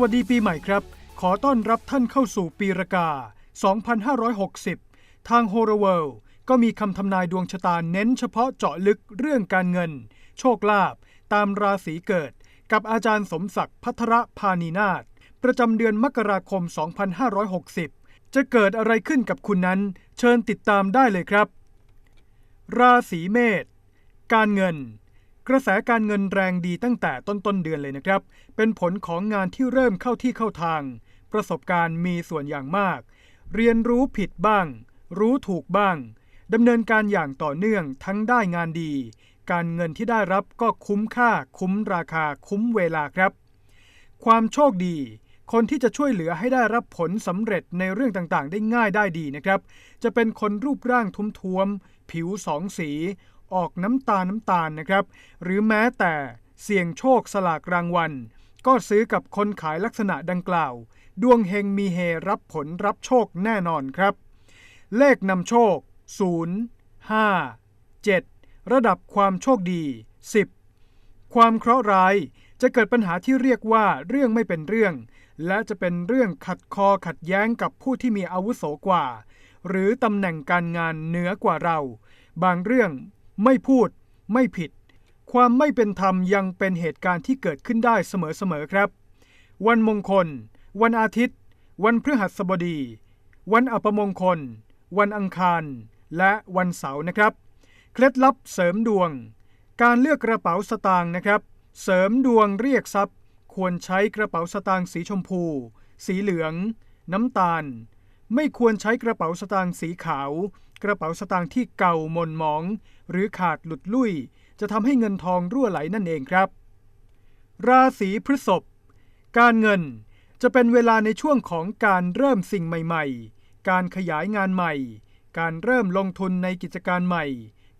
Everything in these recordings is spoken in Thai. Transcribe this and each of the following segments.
วัสดีปีใหม่ครับ ขอต้อนรับท่านเข้าสู่ปีรากา 2560 ทาง h o r o World ก็มีคำทำนายดวงชะตาเน้นเฉพาะเจาะลึกเรื่องการเงิน โชคลาภตามราศีเกิด กับอาจารย์สมศักดิ์พัทรพานีนาถประจำเดือนมกราคม 2560 จะเกิดอะไรขึ้นกับคุณนั้น เชิญติดตามได้เลยครับ ราศีเมษการเงิน กระแสการเงินแรงดีตั้งแต่ต้นต้นเดือนเลยนะครับ เป็นผลของงานที่เริ่มเข้าที่เข้าทาง ประสบการณ์มีส่วนอย่างมาก เรียนรู้ผิดบ้าง รู้ถูกบ้างดำเนินการอย่างต่อเนื่องทั้งได้งานดี การเงินที่ได้รับก็คุ้มค่า คุ้มราคา คุ้มเวลาครับ ความโชคดี คนที่จะช่วยเหลือให้ได้รับผลสำเร็จในเรื่องต่างๆ ได้ง่ายได้ดีนะครับ จะเป็นคนรูปร่างทุ้มๆ ผิวสองสี ออกน้ำตาน้ำตาลนะครับ หรือแม้แต่เสี่ยงโชคสลากรางวัล ก็ซื้อกับคนขายลักษณะดังกล่าว ดวงเฮงมีเฮรับผลรับโชคแน่นอนครับ เลขนำโชค 0 5 7 ระดับความโชคดี 10 ความเคราะห์ร้ายจะเกิดปัญหาที่เรียกว่าเรื่องไม่เป็นเรื่อง และจะเป็นเรื่องขัดคอขัดแย้งกับผู้ที่มีอาวุโสกว่า หรือตำแหน่งการงานเหนือกว่าเรา บางเรื่อง ไม่พูด ไม่ผิด ความไม่เป็นธรรมยังเป็นเหตุการณ์ที่เกิดขึ้นได้เสมอๆครับ วันมงคล วันอาทิตย์ วันพฤหัสบดี วันอัปมงคล วันอังคาร และวันเสาร์นะครับ เคล็ดลับเสริมดวง การเลือกกระเป๋าสตางค์นะครับ เสริมดวงเรียกทรัพย์ ควรใช้กระเป๋าสตางค์สีชมพู สีเหลือง น้ำตาล ไม่ควรใช้กระเป๋าสตางค์สีขาว กระเป๋าสตางค์ที่เก่าหม่นหมอง หรือขาดหลุดลุ่ย จะทำให้เงินทองรั่วไหลนั่นเองครับ ราศีพฤษภการเงินจะเป็นเวลาในช่วงของการเริ่มสิ่งใหม่ ๆ การขยายงานใหม่ การเริ่มลงทุนในกิจการใหม่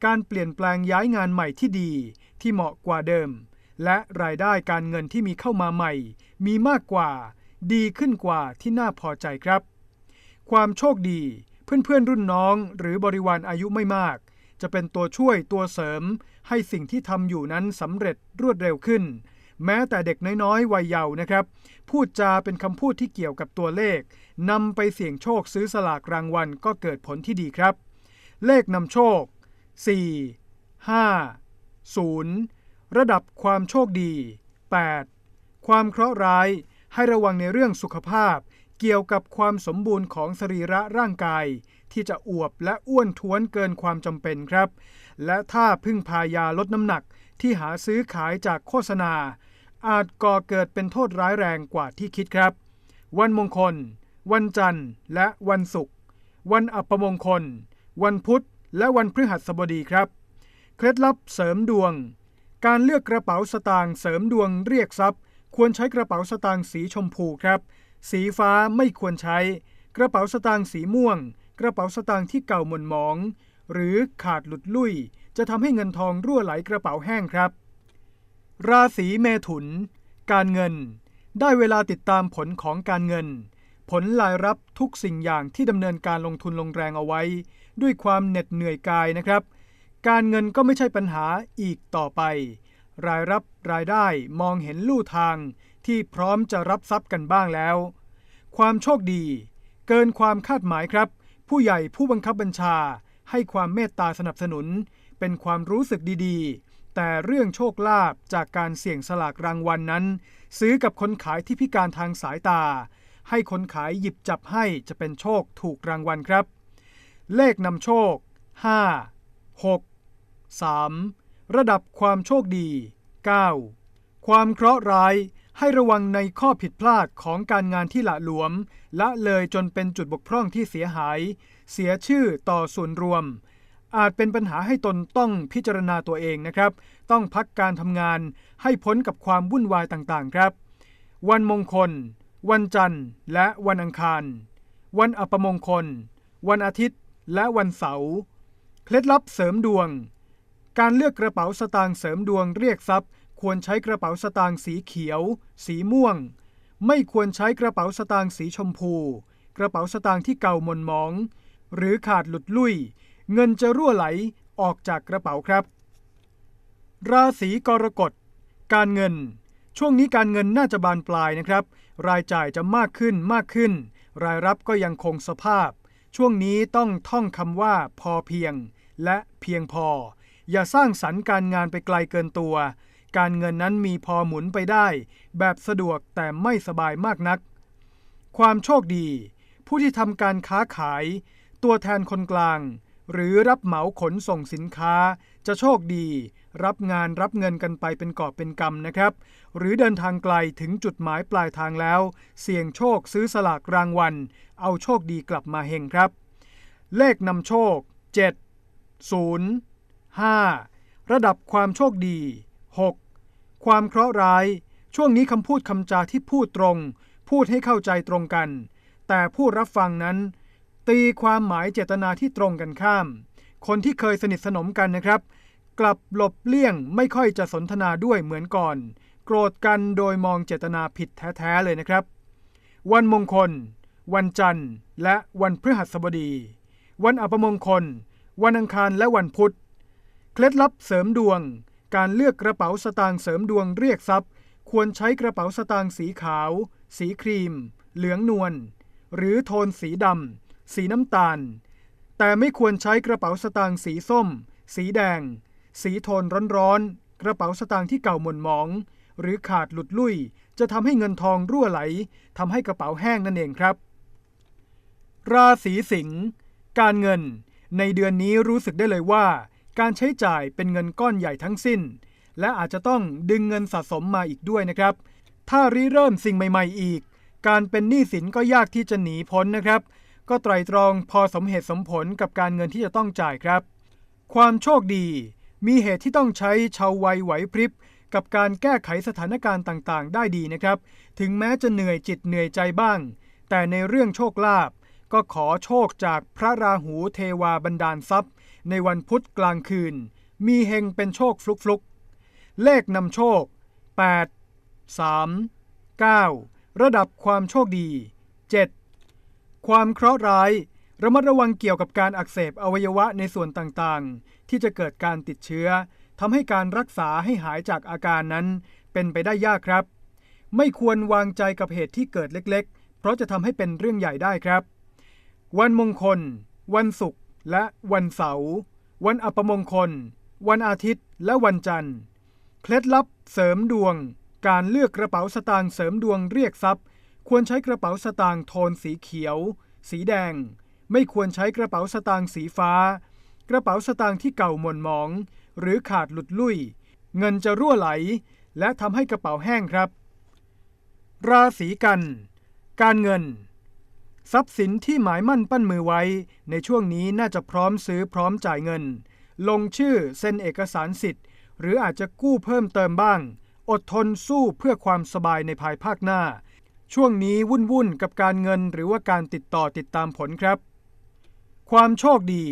การเปลี่ยนแปลงย้ายงานใหม่ที่ดี ที่เหมาะกว่าเดิม และรายได้การเงินที่มีเข้ามาใหม่ มีมากกว่า ดีขึ้นกว่าที่น่าพอใจครับ ความโชคดี เพื่อนๆ รุ่นน้องหรือบริวารอายุไม่มาก จะเป็นตัวช่วยตัวเสริม ให้สิ่งที่ทำอยู่นั้นสำเร็จรวดเร็วขึ้น แม้แต่เด็กน้อยๆ วัยเยาว์นะครับ พูดจาเป็นคำพูดที่เกี่ยวกับตัวเลขนำไปเสี่ยงโชคซื้อสลากรางวัลก็เกิดผลที่ดีครับ เลขนำโชค 4 5 0 ระดับความโชคดี 8 ความเคราะห์ร้ายให้ระวังในเรื่องสุขภาพ เกี่ยวกับความสมบูรณ์ของสรีระร่างกาย ที่จะอวบและอ้วนท้วนเกินความจำเป็นครับ และถ้าพึ่งพายาลดน้ำหนักที่หาซื้อขายจากโฆษณา อาจก่อเกิดเป็นโทษร้ายแรงกว่าที่คิดครับ วันมงคล วันจันทร์ และวันศุกร์วันอัปมงคล วันพุธ และวันพฤหัสบดีครับ เคล็ดลับเสริมดวง การเลือกกระเป๋าสตางค์เสริมดวงเรียกทรัพย์ ควรใช้กระเป๋าสตางค์สีชมพูครับ สีฟ้าไม่ควรใช้ กระเป๋าสตางค์สีม่วง กระเป๋าสตางค์ที่เก่าหม่นหมอง หรือขาดหลุดลุ่ย จะทำให้เงินทองรั่วไหลกระเป๋าแห้งครับ ราศีเมถุน การเงิน ได้เวลาติดตามผลของการเงิน ผลรายรับทุกสิ่งอย่างที่ดำเนินการลงทุนลงแรงเอาไว้ ด้วยความเหน็ดเหนื่อยกายนะครับ การเงินก็ไม่ใช่ปัญหาอีกต่อไป รายรับรายได้มองเห็นลู่ทาง ที่พร้อมจะรับทรัพย์กันบ้างแล้ว ความโชคดี เกินความคาดหมายครับ ผู้ใหญ่ผู้บังคับบัญชา ให้ความเมตตาสนับสนุน เป็นความรู้สึกดีๆ แต่เรื่องโชคลาภจากการเสี่ยงสลากรางวัลนนั้น ซื้อกับคนขายที่พิการทางสายตา ให้คนขายหยิบจับให้จะเป็นโชคถูกรางวัลครับ เลขนำโชค 5 6 3 ระดับความโชคดี 9 ความเคราะห์ร้าย ให้ระวังในข้อผิดพลาดของการงานที่หละหลวม ละเลยจนเป็นจุดบกพร่องที่เสียหาย เสียชื่อต่อส่วนรวม อาจเป็นปัญหาให้ตนต้องพิจารณาตัวเองนะครับ ต้องพักการทำงานให้พ้นกับความวุ่นวายต่างๆครับ วันมงคล วันจันทร์ และวันอังคาร วันอัปมงคล วันอาทิตย์ และวันเสาร์เคล็ดลับเสริมดวง การเลือกกระเป๋าสตางค์เสริมดวงเรียกทรัพย์ ควรใช้กระเป๋าสตางค์สีเขียว สีม่วง ไม่ควรใช้กระเป๋าสตางค์สีชมพู กระเป๋าสตางค์ที่เก่าหม่นหมอง หรือขาดหลุดลุ่ย เงินจะรั่วไหลออกจากกระเป๋าครับ ราศีกรกฎ การเงิน ช่วงนี้การเงินน่าจะบานปลายนะครับ รายจ่ายจะมากขึ้นมากขึ้น รายรับก็ยังคงสภาพ ช่วงนี้ต้องท่องคำว่าพอเพียง และเพียงพอ อย่าสร้างสรรค์การงานไปไกลเกินตัว การเงินนั้นมีพอหมุนไปได้ แบบสะดวกแต่ไม่สบายมากนัก ความโชคดี ผู้ที่ทำการค้าขาย ตัวแทนคนกลาง หรือรับเหมาขนส่งสินค้า จะโชคดี รับงานรับเงินกันไปเป็นกอบเป็นกำนะครับ หรือเดินทางไกลถึงจุดหมายปลายทางแล้ว เสี่ยงโชคซื้อสลากรางวัล เอาโชคดีกลับมาเฮงครับ เลขนำโชค 7 0 5 ระดับความโชคดี 6 ความเคราะห์ร้าย ช่วงนี้คำพูดคำจาที่พูดตรง พูดให้เข้าใจตรงกัน แต่ผู้รับฟังนั้น ตีความหมายเจตนาที่ตรงกันข้าม คนที่เคยสนิทสนมกันนะครับ กลับหลบเลี่ยงไม่ค่อยจะสนทนาด้วยเหมือนก่อน โกรธกันโดยมองเจตนาผิดแท้ๆเลยนะครับ วันมงคล วันจันทร์ และวันพฤหัสบดี วันอัปมงคล วันอังคารและวันพุธ เคล็ดลับเสริมดวง การเลือกกระเป๋าสตางค์เสริมดวงเรียกทรัพย์ ควรใช้กระเป๋าสตางค์สีขาว สีครีม เหลืองนวล หรือโทนสีดำ สีน้ำตาล แต่ไม่ควรใช้กระเป๋าสตางค์สีส้ม สีแดง สีโทนร้อนๆ กระเป๋าสตางค์ที่เก่าหม่นหมอง หรือขาดหลุดลุ่ย จะทำให้เงินทองรั่วไหลทำให้กระเป๋าแห้งนั่นเองครับ ราศีสิงห์การเงินในเดือนนี้รู้สึกได้เลยว่า การใช้จ่ายเป็นเงินก้อนใหญ่ทั้งสิ้น และอาจจะต้องดึงเงินสะสมมาอีกด้วยนะครับ ถ้าริเริ่มสิ่งใหม่ ๆ อีก การเป็นหนี้สินก็ยากที่จะหนีพ้นนะครับ ก็ไตรตรองพอสมเหตุสมผลกับการเงินที่จะต้องจ่ายครับ ความโชคดี มีเหตุที่ต้องใช้ชาววัยไหวพริบกับการแก้ไขสถานการณ์ต่างๆ ได้ดีนะครับ ถึงแม้จะเหนื่อยจิตเหนื่อยใจบ้าง แต่ในเรื่องโชคลาภก็ขอโชคจากพระราหูเทวาบันดาลทรัพย์ ในวันพุธกลางคืน มีเฮงเป็นโชคฟลุกๆเลขนำโชค 8 3 9 ระดับความโชคดี 7 ความเคราะห์ร้าย ระมัดระวังเกี่ยวกับการอักเสบอวัยวะในส่วนต่างๆ ที่จะเกิดการติดเชื้อทำให้การรักษาให้หายจากอาการนั้น เป็นไปได้ยากครับ ไม่ควรวางใจกับเหตุที่เกิดเล็กๆ เพราะจะทำให้เป็นเรื่องใหญ่ได้ครับ วันมงคล วันศุกร์ และวันเสาร์วันอัปมงคล วันอาทิตย์และวันจันทร์ เคล็ดลับเสริมดวง การเลือกกระเป๋าสตางค์เสริมดวงเรียกทรัพย์ ควรใช้กระเป๋าสตางค์โทนสีเขียว สีแดง ไม่ควรใช้กระเป๋าสตางค์สีฟ้า กระเป๋าสตางค์ที่เก่าหม่นหมอง หรือขาดหลุดลุ่ย เงินจะรั่วไหล และทำให้กระเป๋าแห้งครับ ราศีกัน การเงิน ทรัพย์สินที่หมายมั่นปั้นมือไว้ ในช่วงนี้น่าจะพร้อมซื้อพร้อมจ่ายเงิน ลงชื่อเซ็นเอกสารสิทธิ์ หรืออาจจะกู้เพิ่มเติมบ้าง อดทนสู้เพื่อความสบายในภายภาคหน้า ช่วงนี้วุ่นวุ่นกับการเงินหรือว่าการติดต่อติดตามผลครับ ความโชคดี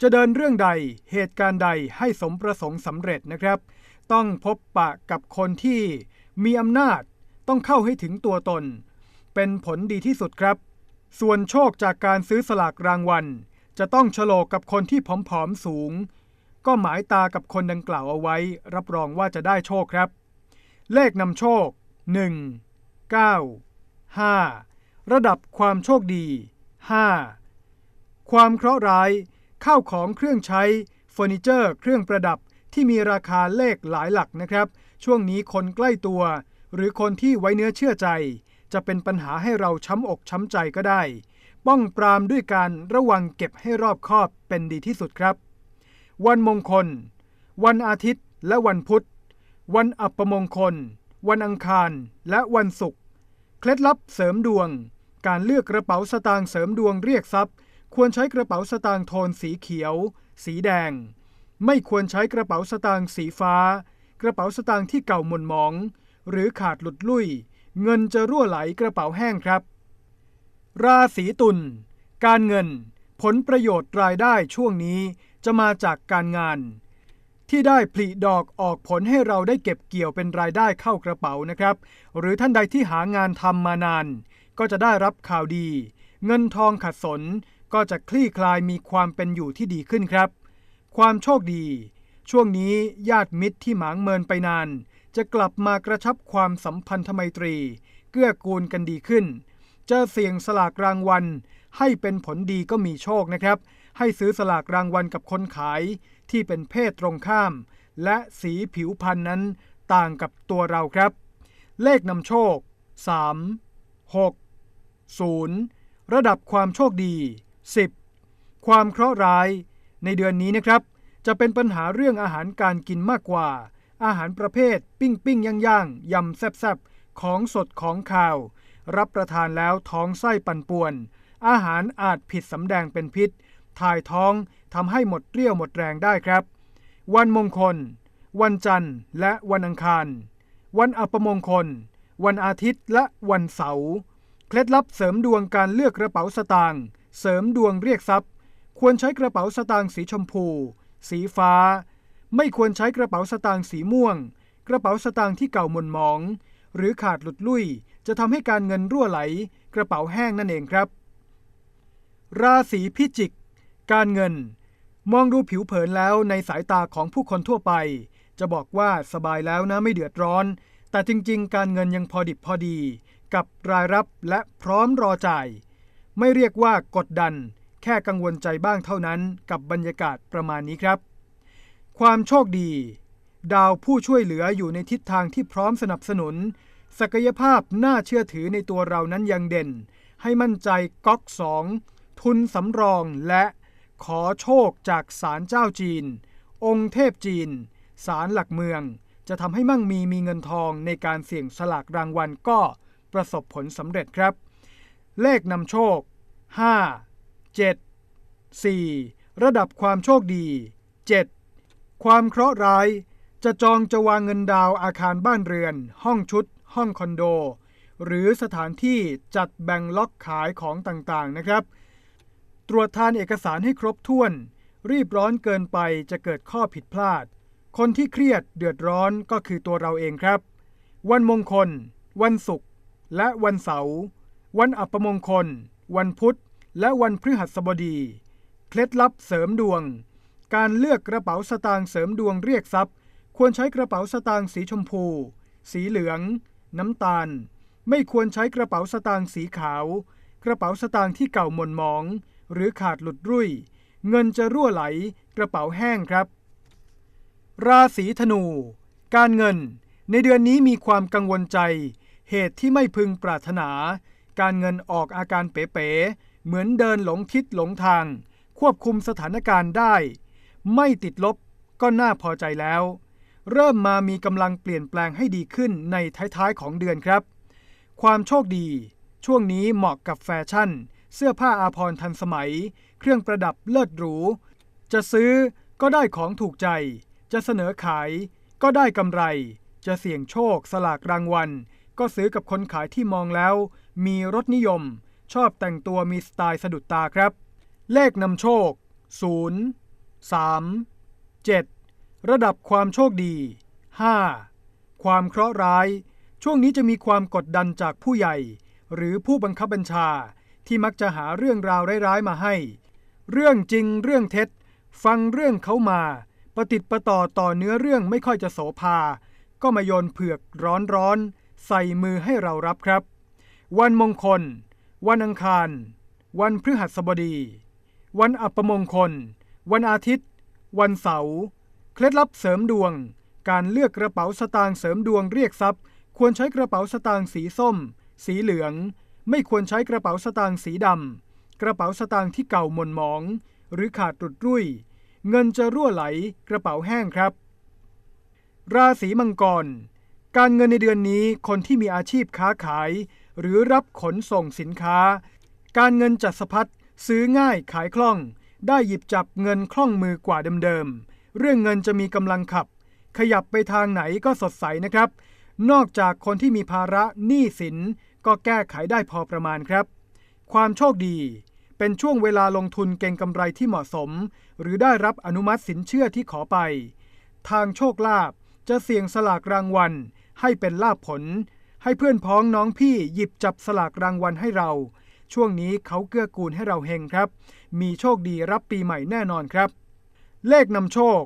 จะเดินเรื่องใดเหตุการณ์ใดให้สมประสงค์สำเร็จนะครับ ต้องพบปะกับคนที่มีอำนาจต้องเข้าให้ถึงตัวตน เป็นผลดีที่สุดครับ ส่วนโชคจากการซื้อสลากรางวัล จะต้องฉลกกับคนที่ผอมๆสูง ก็หมายตากับคนดังกล่าวเอาไว้ รับรองว่าจะได้โชคครับ เลขนำโชค 1 9 5 ระดับความโชคดี 5 ความเคราะห์ร้าย ข้าวของเครื่องใช้เฟอร์นิเจอร์ เครื่องประดับที่มีราคาเลขหลายหลักนะครับ ช่วงนี้คนใกล้ตัว หรือคนที่ไว้เนื้อเชื่อใจ จะเป็นปัญหาให้เราช้ำอกช้ำใจก็ได้ ป้องปรามด้วยการระวังเก็บให้รอบคอบเป็นดีที่สุดครับ วันมงคล วันอาทิตย์และวันพุธ วันอัปมงคล วันอังคารและวันศุกร์ เคล็ดลับเสริมดวง การเลือกกระเป๋าสตางค์เสริมดวงเรียกทรัพย์ ควรใช้กระเป๋าสตางค์โทนสีเขียว สีแดง ไม่ควรใช้กระเป๋าสตางค์สีฟ้า กระเป๋าสตางค์ที่เก่าหม่นหมอง หรือขาดหลุดลุ่ย เงินจะรั่วไหลกระเป๋าแห้งครับ ราศีตุล การเงิน ผลประโยชน์รายได้ช่วงนี้จะมาจากการงาน ที่ได้ผลิดอกออกผลให้เราได้เก็บเกี่ยวเป็นรายได้เข้ากระเป๋านะครับ หรือท่านใดที่หางานทำมานาน ก็จะได้รับข่าวดี เงินทองขัดสนก็จะคลี่คลายมีความเป็นอยู่ที่ดีขึ้นครับ ความโชคดี ช่วงนี้ญาติมิตรที่หมางเมินไปนาน จะกลับมากระชับความสัมพันธไมตรี เกื้อกูลกันดีขึ้น จะเสี่ยงสลากรางวัล ให้เป็นผลดีก็มีโชคนะครับ ให้ซื้อสลากรางวัลกับคนขายที่เป็นเพศตรงข้าม และสีผิวพรรณนั้นต่างกับตัวเราครับ เลขนำโชค 3 6 0 ระดับความโชคดี 10 ความเคราะห์ร้าย ในเดือนนี้นะครับ จะเป็นปัญหาเรื่องอาหารการกินมากกว่า อาหารประเภท ปิ้งปิ้งย่างย่างยำแซบๆ ของสดของข่าว รับประทานแล้วท้องไส้ปั่นป่วน อาหารอาจผิดสำแดงเป็นพิษ ถ่ายท้องทำให้หมดเรี่ยวหมดแรงได้ครับ วันมงคล วันจันทร์และวันอังคาร วันอัปมงคล วันอาทิตย์และวันเสาร์เคล็ดลับเสริมดวงการเลือกกระเป๋าสตางค์เสริมดวงเรียกทรัพย์ ควรใช้กระเป๋าสตางค์สีชมพู สีฟ้า ไม่ควรใช้กระเป๋าสตางค์สีม่วง กระเป๋าสตางค์ที่เก่าหม่นหมอง หรือขาดหลุดลุ่ย จะทำให้การเงินรั่วไหล กระเป๋าแห้งนั่นเองครับ ราศีพิจิก การเงิน มองดูผิวเผินแล้วในสายตาของผู้คนทั่วไป จะบอกว่าสบายแล้วนะไม่เดือดร้อน แต่จริง ๆ การเงินยังพอดิบพอดี กับรายรับและพร้อมรอจ่าย ไม่เรียกว่ากดดัน แค่กังวลใจบ้างเท่านั้นกับบรรยากาศประมาณนี้ครับ ความโชคดี ดาวผู้ช่วยเหลืออยู่ในทิศทางที่พร้อมสนับสนุน ศักยภาพน่าเชื่อถือในตัวเรานั้นยังเด่น ให้มั่นใจก๊อกสองทุนสำรองและขอโชคจากศาลเจ้าจีน องค์เทพจีน ศาลหลักเมือง จะทำให้มั่งมีมีเงินทองในการเสี่ยงสลากรางวัลก็ประสบผลสำเร็จครับ เลขนำโชค 5 7 4 ระดับความโชคดี 7 ความเคราะห์ร้ายจะจองจะวางเงินดาวอาคารบ้านเรือน ห้องชุด ห้องคอนโด หรือสถานที่จัดแบ่งล็อกขายของต่างๆนะครับ ตรวจทานเอกสารให้ครบถ้วน รีบร้อนเกินไปจะเกิดข้อผิดพลาด คนที่เครียดเดือดร้อนก็คือตัวเราเองครับ วันมงคล วันศุกร์และวันเสาร์วันอัปมงคล วันพุธ และวันพฤหัสบดี เคล็ดลับเสริมดวง การเลือกกระเป๋าสตางค์เสริมดวงเรียกทรัพย์ ควรใช้กระเป๋าสตางค์สีชมพู สีเหลือง น้ำตาล ไม่ควรใช้กระเป๋าสตางค์สีขาว กระเป๋าสตางค์ที่เก่าหม่นหมอง หรือขาดหลุดรุ่ย เงินจะรั่วไหล กระเป๋าแห้งครับ ราศีธนู การเงิน ในเดือนนี้มีความกังวลใจ เหตุที่ไม่พึงปรารถนา การเงินออกอาการเป๋ๆเหมือนเดินหลงทิศหลงทาง ควบคุมสถานการณ์ได้ ไม่ติดลบก็น่าพอใจแล้ว เริ่มมามีกำลังเปลี่ยนแปลงให้ดีขึ้นในท้ายๆของเดือนครับ ความโชคดี ช่วงนี้เหมาะกับแฟชั่น เสื้อผ้าอาภรณ์ทันสมัย เครื่องประดับเลิศหรู จะซื้อก็ได้ของถูกใจ จะเสนอขายก็ได้กำไร จะเสี่ยงโชคสลากรางวัล ก็ซื้อกับคนขายที่มองแล้ว มีรสนิยม ชอบแต่งตัวมีสไตล์สะดุดตาครับ เลขนำโชค 0 3 7 ระดับความโชคดี 5 ความเคราะห์ร้าย ช่วงนี้จะมีความกดดันจากผู้ใหญ่ หรือผู้บังคับบัญชาที่มักจะหาเรื่องราวร้ายๆมาให้ เรื่องจริงเรื่องเท็จ ฟังเรื่องเขามา ประติดประต่อต่อเนื้อเรื่องไม่ค่อยจะโสภา ก็มาโยนเผือกร้อนๆใส่มือให้เรารับครับ วันมงคล วันอังคาร วันพฤหัสบดี วันอัปมงคล วันอาทิตย์ วันเสาร์เคล็ดลับเสริมดวง การเลือกกระเป๋าสตางค์เสริมดวงเรียกทรัพย์ ควรใช้กระเป๋าสตางค์สีส้ม สีเหลือง ไม่ควรใช้กระเป๋าสตางค์สีดำกระเป๋าสตางค์ที่เก่าหม่นหมอง หรือขาดรุดรุ่ย เงินจะรั่วไหลกระเป๋าแห้งครับ ราศีมังกร การเงินในเดือนนี้คนที่มีอาชีพค้าขาย หรือรับขนส่งสินค้า การเงินจัดสะพัดซื้อง่ายขายคล่อง ได้หยิบจับเงินคล่องมือกว่าเดิมๆ เรื่องเงินจะมีกำลังขับ ขยับไปทางไหนก็สดใสนะครับ นอกจากคนที่มีภาระหนี้สินก็แก้ไขได้พอประมาณครับ ความโชคดี เป็นช่วงเวลาลงทุนเก่งกำไรที่เหมาะสม หรือได้รับอนุมัติสินเชื่อที่ขอไป ทางโชคลาภจะเสี่ยงสลากรางวัล ให้เป็นลาภผล ให้เพื่อนพ้องน้องพี่หยิบจับสลากรางวัลให้เรา ช่วงนี้เขาเกื้อกูลให้เราเฮงครับ มีโชคดีรับปีใหม่แน่นอนครับ เลขนำโชค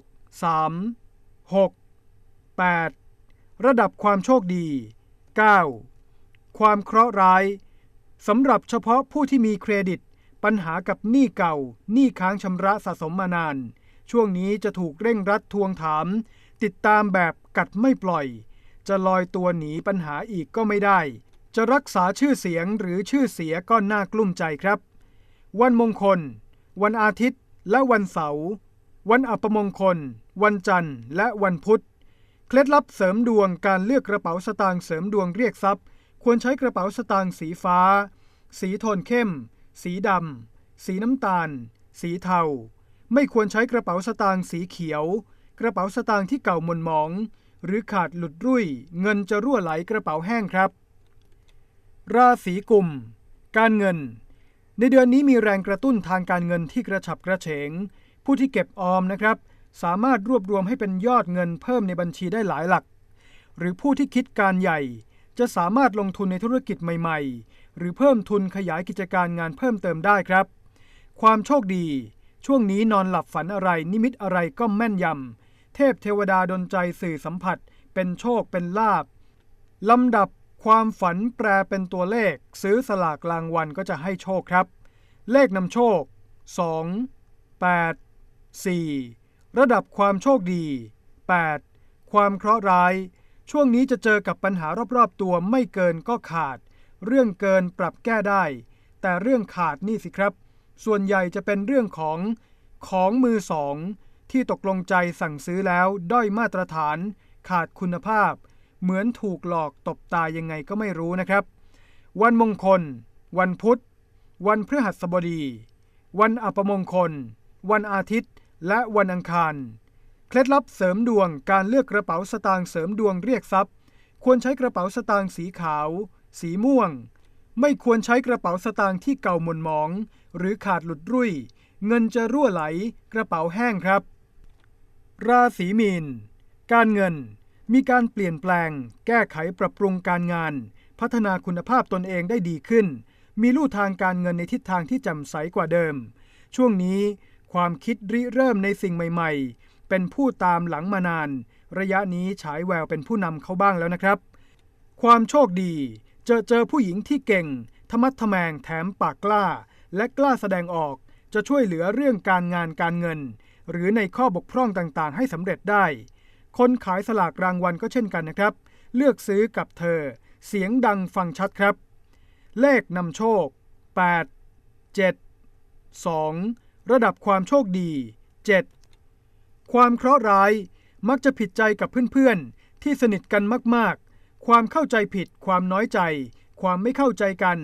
3 6 8 ระดับความโชคดี 9 ความเคราะห์ร้ายสำหรับเฉพาะผู้ที่มีเครดิต ปัญหากับหนี้เก่าหนี้ค้างชำระสะสมมานาน ช่วงนี้จะถูกเร่งรัดทวงถาม ติดตามแบบกัดไม่ปล่อย จะลอยตัวหนีปัญหาอีกก็ไม่ได้ จะรักษาชื่อเสียงหรือชื่อเสียก็น่ากลุ้มใจครับ วันมงคล วันอาทิตย์ และวันเสาร์ วันอัปมงคล วันจันทร์ และวันพุธ เคล็ดลับเสริมดวงการเลือกกระเป๋าสตางค์เสริมดวงเรียกทรัพย์ ควรใช้กระเป๋าสตางค์สีฟ้า สีโทนเข้ม สีดำ สีน้ำตาล สีเทา ไม่ควรใช้กระเป๋าสตางค์สีเขียว กระเป๋าสตางค์ที่เก่าหม่นหมอง หรือขาดหลุดรุ่ย เงินจะรั่วไหลกระเป๋าแห้งครับ ราศีกุม การเงิน ในเดือนนี้มีแรงกระตุ้นทางการเงินที่กระฉับกระเฉง ผู้ที่เก็บออมนะครับ สามารถรวบรวมให้เป็นยอดเงินเพิ่มในบัญชีได้หลายหลัก หรือผู้ที่คิดการใหญ่ จะสามารถลงทุนในธุรกิจใหม่ ๆ หรือเพิ่มทุนขยายกิจการงานเพิ่มเติมได้ครับ ความโชคดี ช่วงนี้นอนหลับฝันอะไรนิมิตอะไรก็แม่นยำเทพเทวดาดลใจสื่อสัมผัส เป็นโชคเป็นลาบลำดับ ความฝันแปลเป็นตัวเลข ซื้อสลากรางวัลก็จะให้โชคครับ เลขนำโชค 2 8 4 ระดับความโชคดี 8 ความเคราะห์ร้าย ช่วงนี้จะเจอกับปัญหารอบๆตัวไม่เกินก็ขาด เรื่องเกินปรับแก้ได้ แต่เรื่องขาดนี่สิครับ ส่วนใหญ่จะเป็นเรื่องของของมือสองที่ตกลงใจสั่งซื้อแล้วด้อยมาตรฐาน ขาดคุณภาพ เหมือนถูกหลอกตบตายังไงก็ไม่รู้นะครับ วันมงคล วันพุธ วันพฤหัสบดี วันอัปมงคล วันอาทิตย์ และวันอังคาร เคล็ดลับเสริมดวงการเลือกกระเป๋าสตางค์เสริมดวงเรียกทรัพย์ ควรใช้กระเป๋าสตางค์สีขาว สีม่วง ไม่ควรใช้กระเป๋าสตางค์ที่เก่าหม่นหมอง หรือขาดหลุดรุ่ย เงินจะรั่วไหล กระเป๋าแห้งครับ ราศีมีน การเงิน มีการเปลี่ยนแปลง แก้ไขปรับปรุงการงาน พัฒนาคุณภาพตนเองได้ดีขึ้น มีลู่ทางการเงินในทิศทางที่แจ่มใสกว่าเดิม ช่วงนี้ ความคิดริเริ่มในสิ่งใหม่ ๆ เป็นผู้ตามหลังมานาน ระยะนี้ฉายแววเป็นผู้นำเขาบ้างแล้วนะครับ ความโชคดี เจอเจอผู้หญิงที่เก่ง ธรรมัดทแมงแถมปากกล้า และกล้าแสดงออก จะช่วยเหลือเรื่องการงานการเงิน หรือในข้อบกพร่องต่างๆ ให้สำเร็จได้ คนขายสลากรางวัลก็เช่นกันนะครับ เลือกซื้อกับเธอ เสียงดังฟังชัดครับ เลขนำโชค 8 7 2 ระดับความโชคดี 7 ความเคราะห์ร้ายมักจะผิดใจกับเพื่อนๆ ที่สนิทกันมากๆ ความเข้าใจผิด ความน้อยใจ ความไม่เข้าใจกัน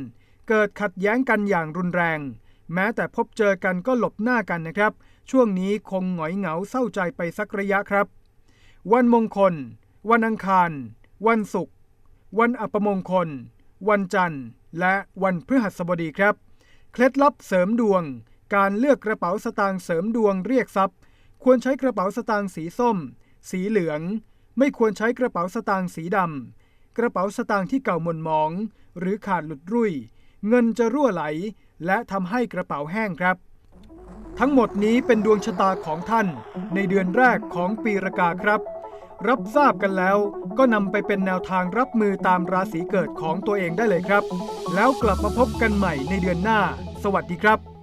เกิดขัดแย้งกันอย่างรุนแรง แม้แต่พบเจอกันก็หลบหน้ากันนะครับ ช่วงนี้คงหงอยเหงาเศร้าใจไปสักระยะครับ วันมงคล วันอังคาร วันศุกร์ วันอัปมงคล วันจันทร์ และวันพฤหัสบดีครับ เคล็ดลับเสริมดวง การเลือกกระเป๋าสตางค์เสริมดวงเรียกทรัพย์ ควรใช้กระเป๋าสตางค์สีส้ม สีเหลือง ไม่ควรใช้กระเป๋าสตางค์สีดำ กระเป๋าสตางค์ที่เก่าหม่นหมอง หรือขาดหลุดรุ่ย เงินจะรั่วไหล และทำให้กระเป๋าแห้งครับ ทั้งหมดนี้เป็นดวงชะตาของท่านในเดือนแรกของปีรากาครับ รับทราบกันแล้วก็นำไปเป็นแนวทางรับมือตามราศีเกิดของตัวเองได้เลยครับ แล้วกลับมาพบกันใหม่ในเดือนหน้า สวัสดีครับ